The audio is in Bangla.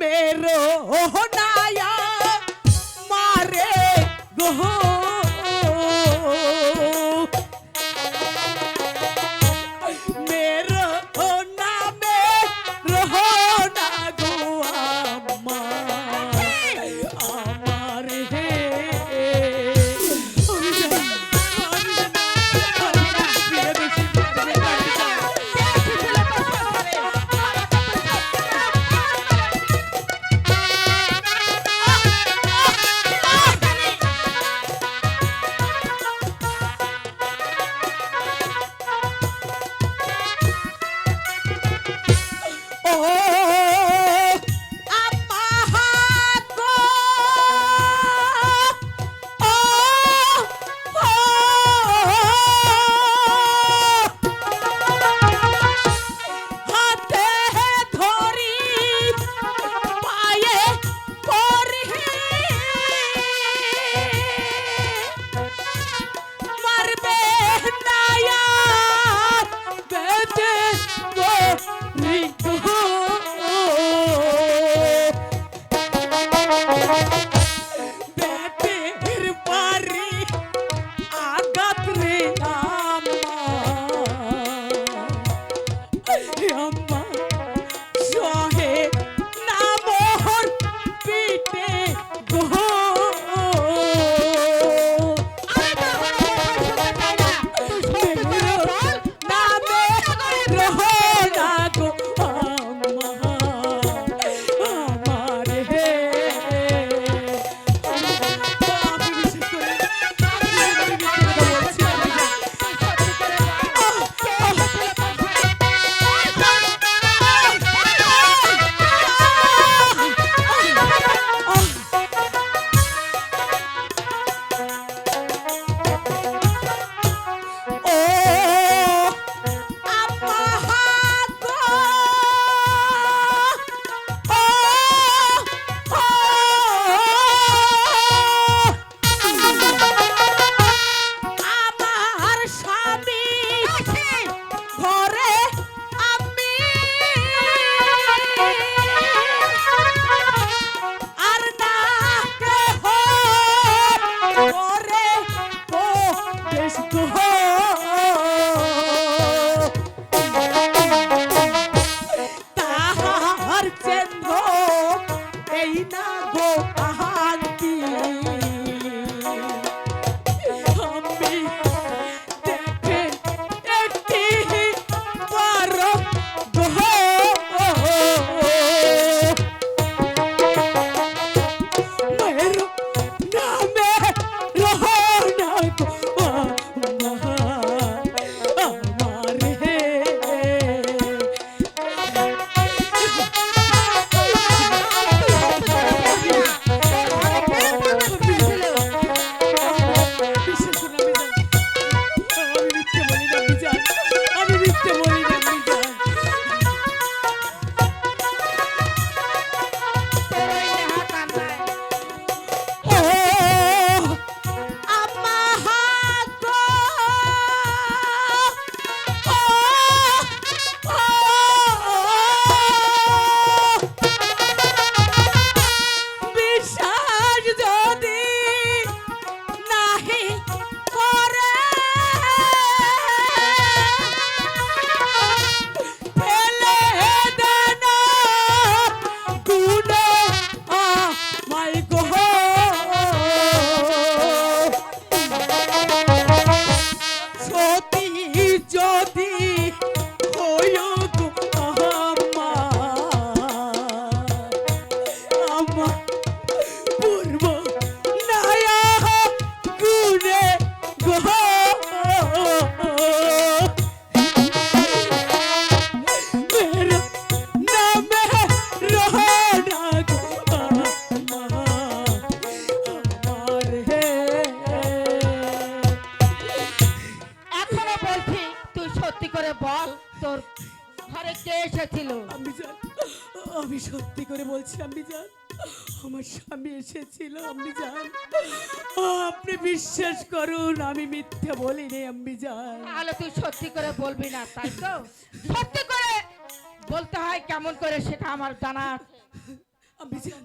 मेरो বল তোর ঘরে কে এসেছিল? আমি জান আমি সত্যি করে বলছি আমি জান আমার স্বামী এসেছিল আমি জান আপনি বিশ্বাস করুন আমি মিথ্যে বলিনি আমি জান তাহলে তুই সত্যি করে বলবি না তাই তো? সত্যি করে বলতে হয় কেমন করে সেটা আমার জানা আমি জান